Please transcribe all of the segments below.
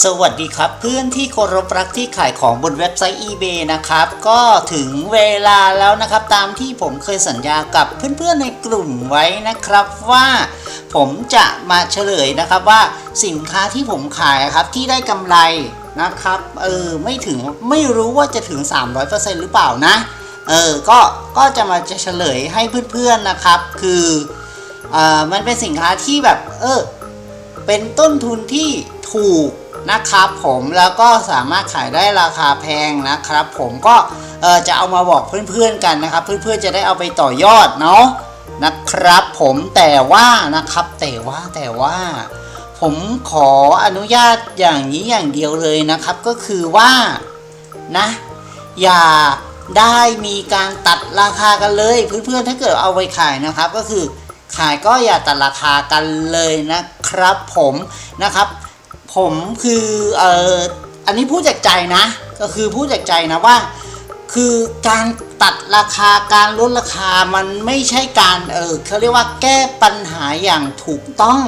สวัสดีครับเพื่อนที่เคารพรักที่ขายของบนเว็บไซต์ eBay นะครับ ก็ถึงเวลาแล้วนะครับตามที่ผมเคยสัญญากับเพื่อนๆในกลุ่มไว้นะครับว่าผมจะมาเฉลยนะครับว่าสินค้าที่ผมขายครับที่ได้กำไรนะครับเออไม่ถึงไม่รู้ว่าจะถึง 300%หรือเปล่านะเออก็ก็จะมาจะเฉลยให้เพื่อนๆนะครับ คือเอ่อมันเป็นสินค้าที่แบบเออเป็นต้นทุนที่ถูก นะครับผมแล้วก็สามารถขายได้ราคาแพงนะครับ ผมก็จะเอามาบอกเพื่อนๆกันนะครับ เพื่อนๆจะได้เอาไปต่อยอดเนาะนะครับผมแต่ว่านะครับแต่ว่าแต่ว่า ผมขออนุญาตอย่างนี้อย่างเดียวเลยนะครับ ก็คือว่านะอย่าได้มีการตัดราคากันเลย เพื่อนๆถ้าเกิดเอาไปขายนะครับ ก็คือขายก็อย่าตัดราคากันเลยนะครับ ผมนะครับ ผมคือเอ่ออันนี้พูดจากใจนะ ก็คือพูดจากใจนะว่า คือการตัดราคาการลดราคามันไม่ใช่การเออเขาเรียกว่าแก้ปัญหาอย่างถูกต้อง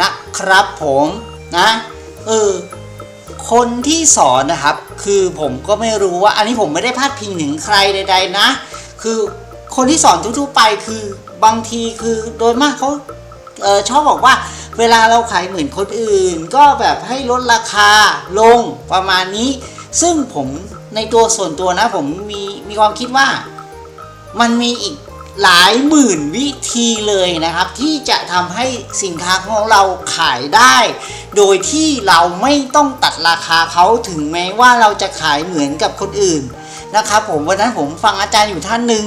นะครับผมนะเออคนที่สอนนะครับ คือผมก็ไม่รู้ว่า อันนี้ผมไม่ได้พาดพิงถึงใครใด ๆ นะ คือคนที่สอนทั่วๆไปคือบางทีคือโดยมากเขาเออชอบบอกว่า เวลาเราขายเหมือนคนอื่น ก็แบบให้ลดราคาลงประมาณนี้ ซึ่งผมในตัวส่วนตัวนะ ผมมีมีความคิดว่ามันมีอีกหลายหมื่นวิธีเลยนะครับ ที่จะทำให้สินค้าของเราขายได้ โดยที่เราไม่ต้องตัดราคาเขาถึงแม้ว่าเราจะขายเหมือนกับคนอื่นนะครับผมวันนั้นผมฟังอาจารย์อยู่ท่านหนึ่ง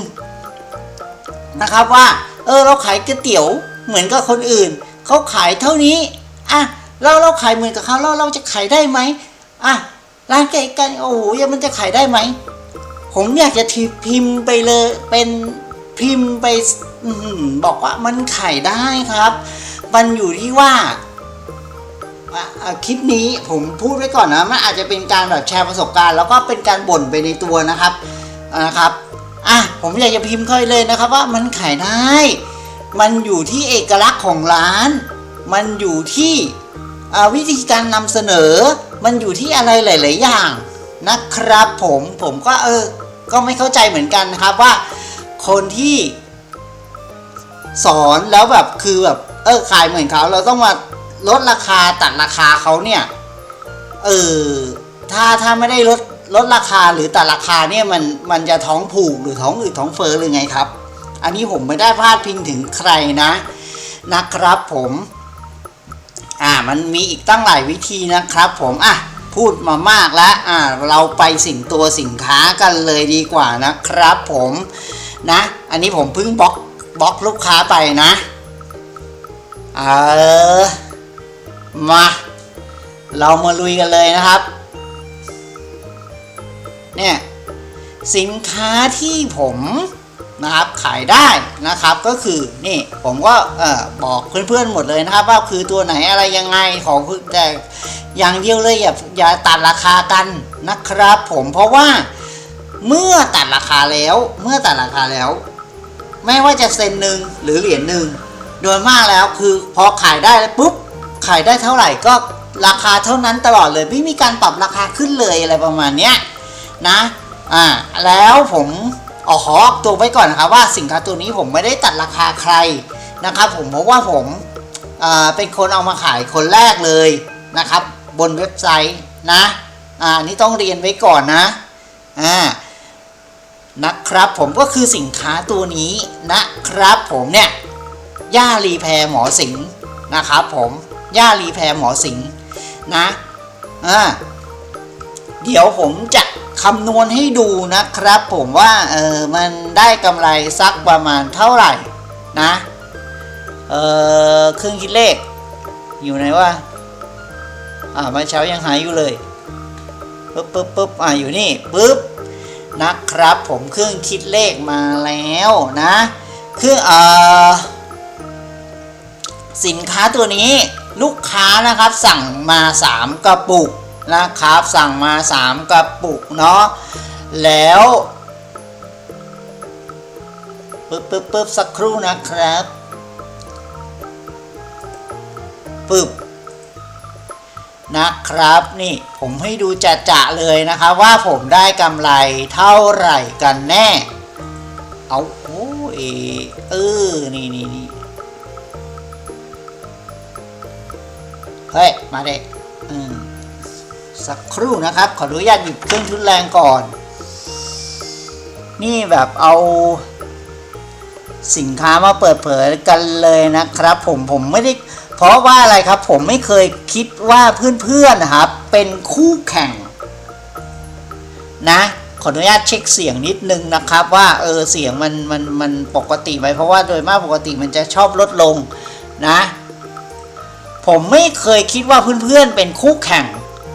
นะครับว่า เออเราขายก๋วยเตี๋ยวเหมือนกับคนอื่น เขาขายเท่านี้อะเราเราขายเหมือนกับเขาเราเราจะขายได้ไหมอะร้านไก่กันโอ้โหยังมันจะขายได้ไหมผมอยากจะทีพิมพ์ไปเลยเป็นพิมพ์ไปอบอกว่ามันขายได้ครับ มันอยู่ที่ว่าคลิปนี้ผมพูดไว้ก่อนนะมันอาจจะเป็นการแบบแชร์ประสบการณ์ แล้วก็เป็นการบ่นไปในตัวนะครับนะครับอะผมอยากจะพิมพ์ค่อยเลยนะครับ ว่ามันขายได้ มันอยู่ที่เอกลักษณ์ของร้าน มันอยู่ที่วิธีการนำเสนอ มันอยู่ที่อะไรหลาย ๆ อย่างนะครับผมผมก็เออ ก็ไม่เข้าใจเหมือนกันนะครับว่า คนที่สอนแล้วแบบคือแบบเออขายเหมือนเขาเราต้องมาลดราคาตัดราคาเขาเนี่ยเออถ้าถ้าไม่ได้ลดลดราคาหรือตัดราคาเนี่ยมันมันจะท้องผูกหรือท้องอืดท้องเฟ้อหรือไงครับ อันนี้ผมไม่ได้พาดพิงถึงใครนะนะครับผมอ่ามันมีอีกตั้งหลายวิธีนะครับ ผมอะพูดมามากแล้วอ่าเราไปสิ่งตัวสินค้ากันเลยดีกว่านะครับ ผมนะ อันนี้ผมเพิ่งบล็อกบล็อกลูกค้าไปนะเออมาเรามาลุยกันเลยนะครับ เนี่ย สินค้าที่ผม นะครับขายได้นะครับก็คือนี่ผมก็เออบอกเพื่อนๆหมดเลยนะครับ ว่าคือตัวไหนอะไรยังไงของแต่อย่างเดียวเลยอย่าอย่าตัดราคากันนะครับ ผมเพราะว่าเมื่อตัดราคาแล้ว เมื่อตัดราคาแล้ว ไม่ว่าจะเซนหนึ่งหรือเหรียญหนึ่งโดยมากแล้วคือพอขายได้แล้วปุ๊บขายได้เท่าไหร่ก็ราคาเท่านั้นตลอดเลยไม่มีการปรับราคาขึ้นเลยอะไรประมาณเนี้ยนะอ่าแล้วผม ออขอออกตัวไว้ก่อนนะครับว่าสินค้าตัวนี้ผมไม่ได้ตัดราคาใครนะครับ ผมเพราะว่าผมเป็นคนเอามาขายคนแรกเลยนะครับ บนเว็บไซต์นะอ่านี่ต้องเรียนไว้ก่อนนะอ่านะครับผมก็คือสินค้าตัวนี้นะครับ ผมเนี่ยย่ารีแพรหมอสิงนะครับผมย่ารีแพรหมอสิงนะอ่าเดี๋ยวผมจะ คำนวณให้ดูนะครับ ผมว่าเออมันได้กำไรสักประมาณเท่าไหร่นะเออเครื่องคิดเลข อยู่ไหนวะอ่าเมื่อเช้ายังหายอยู่เลยปึ๊บปึ๊บปึ๊บอ่าอยู่นี่ปึ๊บนะครับ ผมเครื่องคิดเลขมาแล้วนะเครื่องเออสินค้าตัวนี้ลูกค้านะครับสั่งมา 3 กระปุก นะครับ สั่งมา 3 กระปุกเนาะแล้วปึ๊บปึ๊บปึ๊บสักครู่นะครับปึ๊บนะครับนี่ผมให้ดูจะจะเลยนะครับว่าผมได้กำไรเท่าไหร่กันแน่ เอาโอ้เอเออนี่นี่นี่เฮ้ย มาเด็กอืม สักครู่นะครับ ขออนุญาตหยิบเครื่องทุนแรงก่อน นี่แบบเอาสินค้ามาเปิดเผยกันเลยนะครับ ผมผมไม่ได้ เพราะว่าอะไรครับ ผมไม่เคยคิดว่าเพื่อนๆนะครับ เป็นคู่แข่ง นะขออนุญาตเช็คเสียงนิดนึงนะครับ ว่าเออเสียงมันมันมันปกติไหมเพราะว่าโดยมากปกติมันจะชอบลดลงนะ ผมไม่เคยคิดว่าเพื่อนๆเป็นคู่แข่ง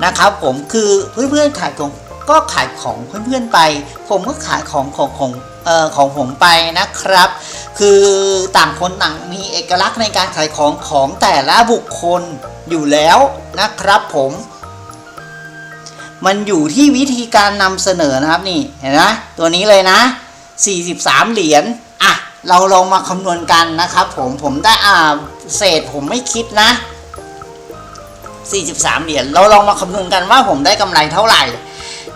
นะครับผมคือเพื่อนๆขายของก็ขายของเพื่อนๆไป ผมก็ขายของของของเอ่อของผมไปนะครับ คือต่างคนต่างมีเอกลักษณ์ในการขายของของแต่ละบุคคลอยู่แล้วนะครับผมมันอยู่ที่วิธีการนำเสนอนะครับนี่เห็นไหมตัวนี้เลยนะ 43 เหรียญอะเราลองมาคำนวณกันนะครับผมผมได้อ่าเศษผมไม่คิดนะ 43 เหรียญเราลองมาคำนวณกันว่าผมได้กำไรเท่าไหร่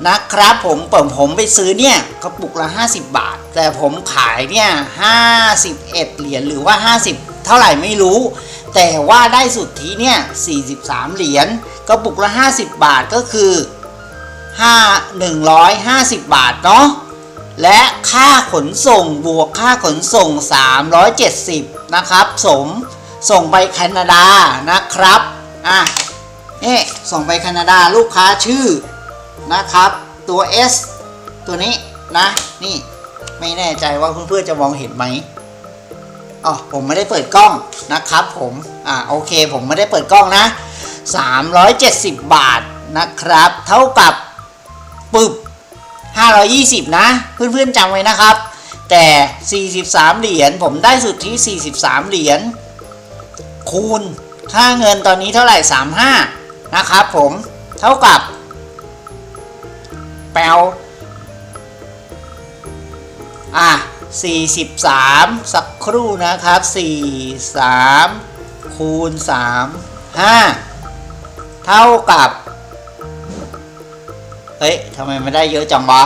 นะครับผมเปิดผมไปซื้อเนี่ยกระปุกละ 50 บาท แต่ผมขายเนี่ย51 เหรียญหรือว่า 50 เท่าไหร่ไม่รู้ แต่ว่าได้สุดทธิเนี่ย 43 เหรียญกระปุกละ 50 บาทก็คือ 5 150 บาทเนาะและค่าขนส่งบวกค่าขนส่ง 370 นะครับ สมส่งไปแคนาดานะครับอะ นี่ส่งไปแคนาดาลูกค้าชื่อนะครับ ตัว S ตัวนี้นะ นี่ไม่แน่ใจว่าเพื่อนๆจะมองเห็นไหมอ๋อผมไม่ได้เปิดกล้องนะครับผมอ่าโอเคผมไม่ได้เปิดกล้องนะ 370 บาทนะครับ เท่ากับปึบ520 นะ เพื่อนๆจำไว้นะครับ แต่ 43 เหรียญผมได้สุดที่ 43 เหรียญคูณค่าเงินตอนนี้เท่าไหร่ 35 นะครับผมเท่ากับ แปลอะ43 สักครู่นะครับ 43 คูณ 3 5 เท่ากับ เฮ้ยทำไมไม่ได้เยอะจังวะ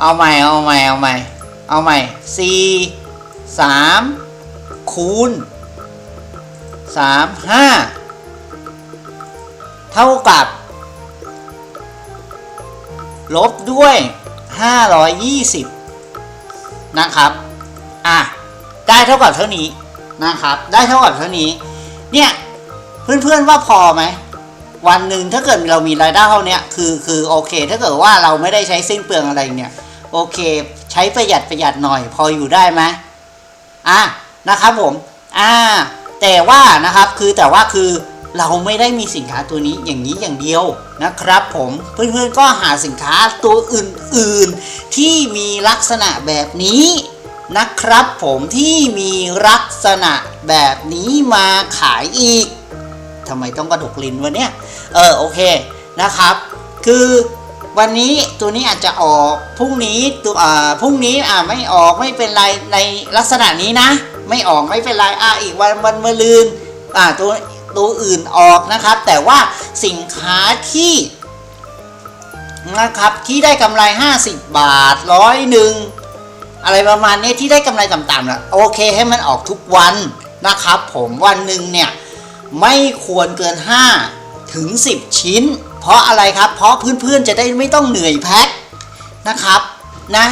เอาใหม่ เอาใหม่ เอาใหม่ เอาใหม่สี่สามคูณสามห้า เท่ากับ ลบด้วย 520 นะครับ อะ ได้เท่ากับเท่านี้นะครับ ได้เท่ากับเท่านี้ เนี่ย เพื่อนๆว่าพอไหม วันหนึ่งถ้าเกิดเรามีรายได้เท่านี้คือคือโอเค ถ้าเกิดว่าเราไม่ได้ใช้สิ้นเปลืองอะไรเนี่ย โอเค ใช้ประหยัดประหยัดหน่อย พออยู่ได้ไหมอะนะครับผม อ่า แต่ว่านะครับ คือแต่ว่าคือ เราไม่ได้มีสินค้าตัวนี้อย่างนี้อย่างเดียวนะครับผมเพื่อนๆก็หาสินค้าตัวอื่นๆ ที่มีลักษณะแบบนี้นะครับผมที่มีลักษณะแบบนี้มาขายอีกทำไมต้องกระดกลิ้นวะเนี่ยเออโอเคนะครับ คือวันนี้ตัวนี้อาจจะออกพรุ่งนี้ตัวอ่าพรุ่งนี้อ่าไม่ออกไม่เป็นไรในลักษณะนี้นะ ไม่ออกไม่เป็นไรอ่าอีกวันวันมะรืนอ่าตัว ตัวอื่นออกนะครับ แต่ว่าสินค้าที่นะครับที่ได้กำไร 50 บาทร้อยหนึ่งอะไรประมาณนี้ที่ได้กำไรต่ำๆนะโอเคให้มันออกทุกวันนะครับผมวันหนึ่งเนี่ยไม่ควรเกิน 5 ถึง 10 ชิ้น เพราะอะไรครับ เพราะเพื่อนๆจะได้ไม่ต้องเหนื่อยแพ็คนะครับนะ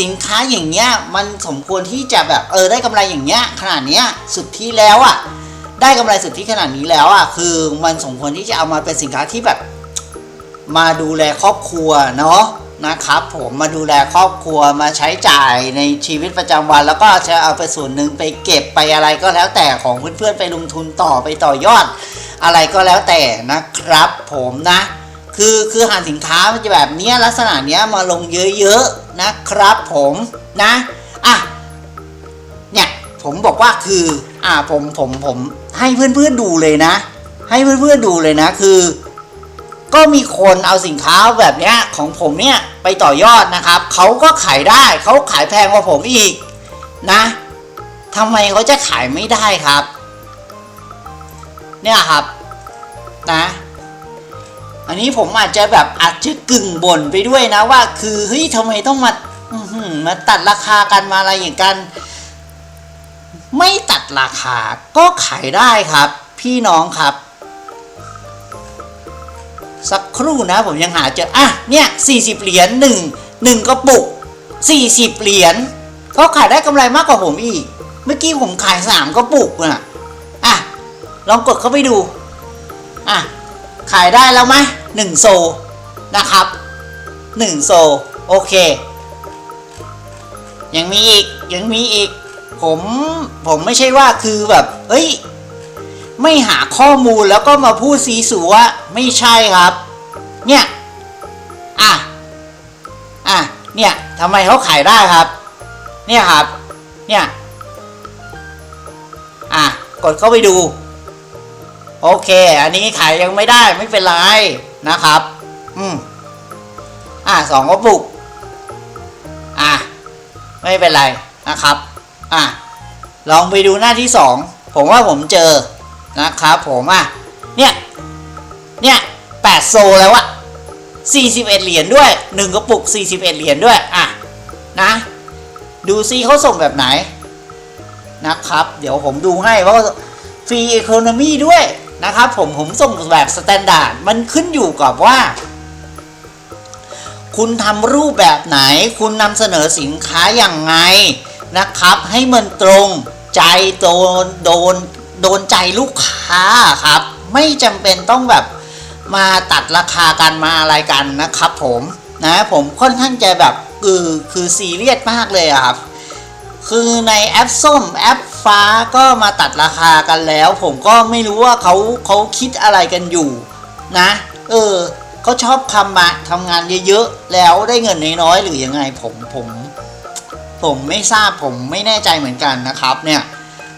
สินค้าอย่างเงี้ยมันสมควรที่จะแบบเออได้กำไรอย่างเงี้ยขนาดเนี้ยสุดที่แล้วอะ่ะ ได้กำไรสุดที่ขนาดนี้แล้วอะคือมันสมควรที่จะเอามาเป็นสินค้าที่แบบมาดูแลครอบครัวเนาะนะครับ ผมมาดูแลครอบครัวมาใช้จ่ายในชีวิตประจำวัน แล้วก็จะเอาไปส่วนหนึ่งไปเก็บไปอะไรก็แล้วแต่ของเพื่อนๆไปลงทุนต่อไปต่อยอด อะไรก็แล้วแต่นะครับ ผมนะ คือคือหาสินค้ามันจะแบบเนี้ยลักษณะเนี้ยมาลงเยอะๆนะครับ ผมนะ ผมบอกว่าคืออะผมผมผมให้เพื่อนๆดูเลยนะ ให้เพื่อนๆดูเลยนะคือ ก็มีคนเอาสินค้าแบบเนี้ยของผมเนี่ยไปต่อยอดนะครับเขาก็ขายได้เขาขายแพงกว่าผมอีกนะทำไมเขาจะขายไม่ได้ครับ เนี่ยครับนะ อันนี้ผมอาจจะแบบอาจจะกึ่งบ่นไปด้วยนะว่า คือเฮ้ยทำไมต้องมาอืมาตัดราคากันมาอะไรอย่างกัน ไม่ตัดราคาก็ขายได้ครับ พี่น้องครับ สักครู่นะผมยังหาเจออะเนี่ย40 เหรียญหนึ่งหนึ่งกระปุก 40 เหรียญเขาขายได้กำไรมากกว่าผมอีก เมื่อกี้ผมขาย 3กระปุกน่ะอะลองกดเข้าไปดูอะขายได้แล้วไหมหนึ่งโซนะครับหนึ่งโซโอเค ยังมีอีก ยังมีอีก ผมผมไม่ใช่ว่าคือแบบเฮ้ย ไม่หาข้อมูลแล้วก็มาพูดซีสัวไม่ใช่ครับ เนี่ย อะ อะ เนี่ยทำไมเขาขายได้ครับ เนี่ยครับ เนี่ย อะ กดเข้าไปดู โอเค อันนี้ขายยังไม่ได้ไม่เป็นไรนะครับ อืม อะสองกระปุก อะ ไม่เป็นไรนะครับ อะลองไปดูหน้าที่สองผมว่าผมเจอนะครับผมอะเนี่ยเนี่ยแปดโซแล้วอะ41 เหรียญด้วย 1 กระปุก 41 เหรียญด้วยอะนะ ดูซิเขาส่งแบบไหนนะครับ เดี๋ยวผมดูให้ว่าฟรีอีโคโนมีด้วยนะครับผมผมส่งแบบสแตนดาร์ดมันขึ้นอยู่กับว่า คุณทำรูปแบบไหน คุณนำเสนอสินค้าอย่างไง นะครับ ให้มันตรงใจโดนโดนโดนใจลูกค้าครับ ไม่จำเป็นต้องแบบมาตัดราคากันมาอะไรกันนะครับ ผมนะผมค่อนข้างจะแบบคือคือซีเรียสมากเลยครับ คือในแอปส้มแอปฟ้าก็มาตัดราคากันแล้ว ผมก็ไม่รู้ว่าเขาเขาคิดอะไรกันอยู่นะ เออเขาชอบทำมาทำงานเยอะๆแล้วได้เงินน้อยๆหรือยังไงผมผม ผมไม่ทราบผมไม่แน่ใจเหมือนกันนะครับเนี่ย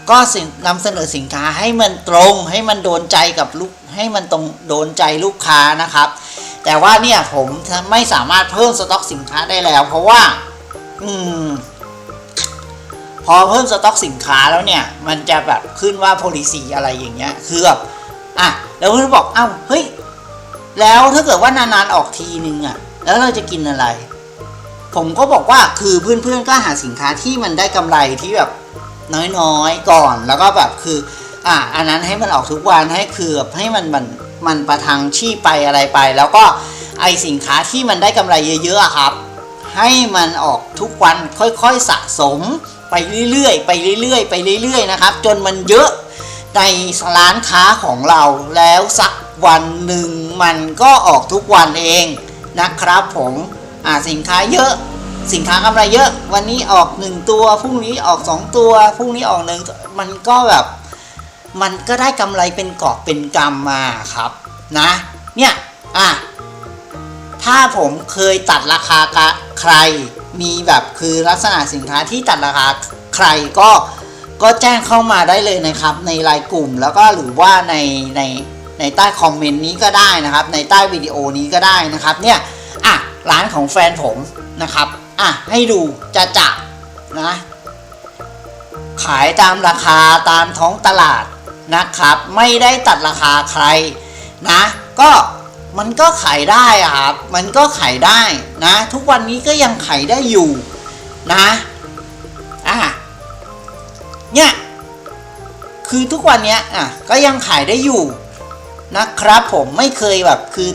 ก็นนำเสนอสินค้าให้มันตรงให้มันโดนใจกับลูกให้มันตรงโดนใจลูกค้านะครับ แต่ว่าเนี่ยผมไม่สามารถเพิ่มสต็อกสินค้าได้แล้ว เพราะว่า อืม พอเพิ่มสต็อกสินค้าแล้วเนี่ย มันจะแบบขึ้นว่า policy อะไรอย่างเงี้ยคือแบบอะแล้วเพื่อนบอกเอ้าเฮ้ยแล้วถ้าเกิดว่านานๆออกทีนึงอะ แล้วเราจะกินอะไร ผมก็บอกว่าคือเพื่อนๆก็หาสินค้าที่มันได้กำไรที่แบบน้อยๆก่อนแล้วก็แบบคืออะอันนั้นให้มันออกทุกวันให้คือแบบให้มันมันมันประทังชีพไปอะไรไป แล้วก็ไอสินค้าที่มันได้กำไรเยอะๆครับ ให้มันออกทุกวันค่อยๆสะสมไปเรื่อยๆไปเรื่อยๆไปเรื่อยๆนะครับ จนมันเยอะในร้านค้าของเราแล้วสักวันหนึ่งมันก็ออกทุกวันเองนะครับผม อ่าสินค้าเยอะ สินค้ากำไรเยอะ วันนี้ออกหนึ่งตัวพรุ่งนี้ออกสองตัวพรุ่งนี้ออกหนึ่งมันก็แบบมันก็ได้กำไรเป็นกอบเป็นกำมาครับนะเนี่ยอะถ้าผมเคยตัดราคากะใครมีแบบคือลักษณะสินค้าที่ตัดราคาใครก็ก็แจ้งเข้ามาได้เลยนะครับ ในไลน์กลุ่มแล้วก็หรือว่าในในในใต้คอมเมนต์นี้ก็ได้นะครับ ในใต้วิดีโอนี้ก็ได้นะครับเนี่ย ร้านของแฟนผมนะครับ อะ ให้ดูจะจะนะ ขายตามราคาตามท้องตลาดนะครับ ไม่ได้ตัดราคาใครนะ ก็มันก็ขายได้อะครับ มันก็ขายได้นะ ทุกวันนี้ก็ยังขายได้อยู่นะอะเนี่ยคือทุกวันเนี้ยอะก็ยังขายได้อยู่นะครับผมไม่เคยแบบคือ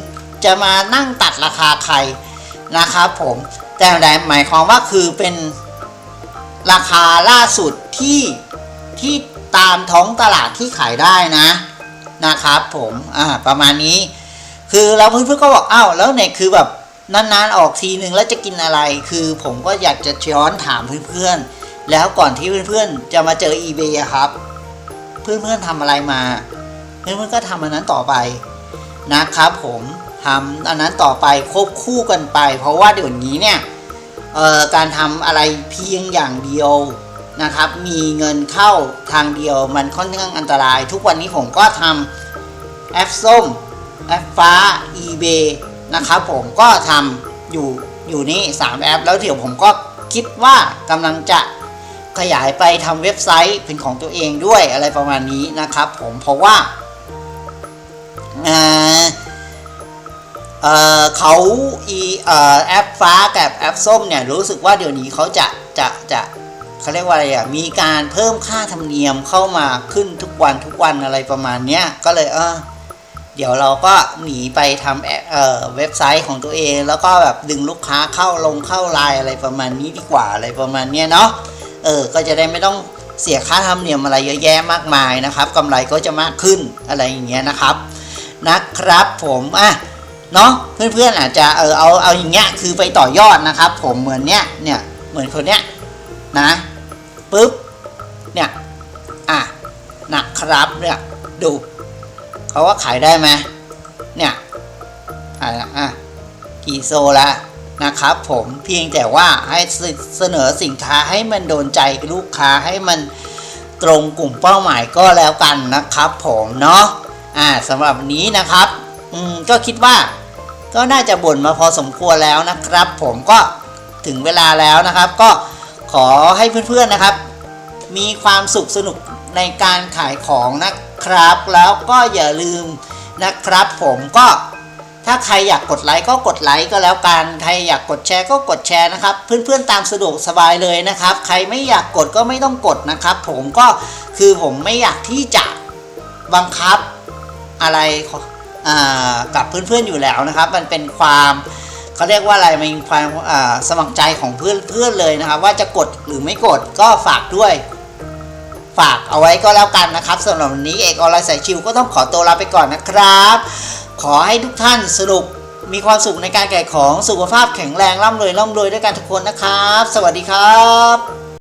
จะมานั่งตัดราคาใคร นะครับผมแต่แต่หมายความว่าคือเป็นราคาล่าสุดที่ที่ตามท้องตลาดที่ขายได้นะนะครับผมอ่าประมาณนี้ คือเราเพื่อนๆก็บอกอ้าวแล้วเนี่ยคือแบบนานๆออกทีนึงแล้วจะกินอะไร คือผมก็อยากจะย้อนถามเพื่อนๆ แล้วก่อนที่เพื่อนๆ จะมาเจอ eBay อะครับ เพื่อนๆทำอะไรมา เพื่อนๆก็ทำอันนั้นต่อไปนะครับผม ทำอันนั้นต่อไปควบคู่กันไป เพราะว่าเดี๋ยวนี้เนี่ยการทำอะไรเพียงอย่างเดียวนะครับ มีเงินเข้าทางเดียวมันค่อนข้างอันตราย ทุกวันนี้ผมก็ทำแอปส้มแอปฟ้า eBay นะครับผมก็ทำอยู่อยู่นี่3แอป แล้วเดี๋ยวผมก็คิดว่ากำลังจะขยายไปทำเว็บไซต์เป็นของตัวเองด้วยอะไรประมาณนี้นะครับผมเพราะว่าอ่า เอ่อเขาอีเอ่อแอปฟ้ากับแอปส้มเนี่ยรู้สึกว่าเดี๋ยวนี้เขาจะจะจะเขาเรียกว่าอะไรอะมีการเพิ่มค่าธรรมเนียมเข้ามาขึ้นทุกวันทุกวันอะไรประมาณเนี้ยก็เลยเออเดี๋ยวเราก็หนีไปทำเอ่อเว็บไซต์ของตัวเอง แล้วก็แบบดึงลูกค้าเข้าลงเข้าไลน์อะไรประมาณนี้ดีกว่าอะไรประมาณเนี้ยเนาะเออก็จะได้ไม่ต้องเสียค่าธรรมเนียมอะไรเยอะแยะมากมายนะครับกำไรก็จะมากขึ้นอะไรอย่างเงี้ยนะครับนะครับผมอะ เนาะเพื่อนๆอาจจะเออเอาเอาอย่างเงี้ยคือไปต่อยอดนะครับ ผมเหมือนเนี้ยเนี่ยเหมือนคนเนี้ยนะปุ๊บเนี่ยอะนะครับเนี่ยดูเขาว่าขายได้ไหมเนี่ยอะอะกี่โซละนะครับผมเพียงแต่ว่าให้เสนอสินค้าให้มันโดนใจลูกค้าให้มันตรงกลุ่มเป้าหมายก็แล้วกันนะครับผมเนาะอ่าสำหรับนนี้นะครับ อืมก็คิดว่า ก็น่าจะบ่นมาพอสมควรแล้วนะครับ ผมก็ถึงเวลาแล้วนะครับ ก็ขอให้เพื่อนๆนะครับ มีความสุขสนุกในการขายของนะครับ แล้วก็อย่าลืมนะครับ ผมก็ถ้าใครอยากกดไลค์ก็กดไลค์ก็แล้วกัน ใครอยากกดแชร์ก็กดแชร์นะครับ เพื่อนๆตามสะดวกสบายเลยนะครับ ใครไม่อยากกดก็ไม่ต้องกดนะครับ ผมก็คือผมไม่อยากที่จะบังคับอะไรอ่า กับเพื่อนๆอยู่แล้วนะครับ มันเป็นความเขาเรียกว่าอะไรมันเป็นความสมัครใจของเพื่อนเเลยนะครับ ว่าจะกดหรือไม่กดก็ฝากด้วย ฝากเอาไว้ก็แล้วกันนะครับสำหรับวันนี้เอกออนไลน์สายชิวก็ต้องขอตัวลาไปก่อนนะครับ ขอให้ทุกท่านสนุกมีความสุขในการแก่ของสุขภาพแข็งแรงร่ำรวยร่ำรวยด้วยกันทุกคนนะครับ สวัสดีครับ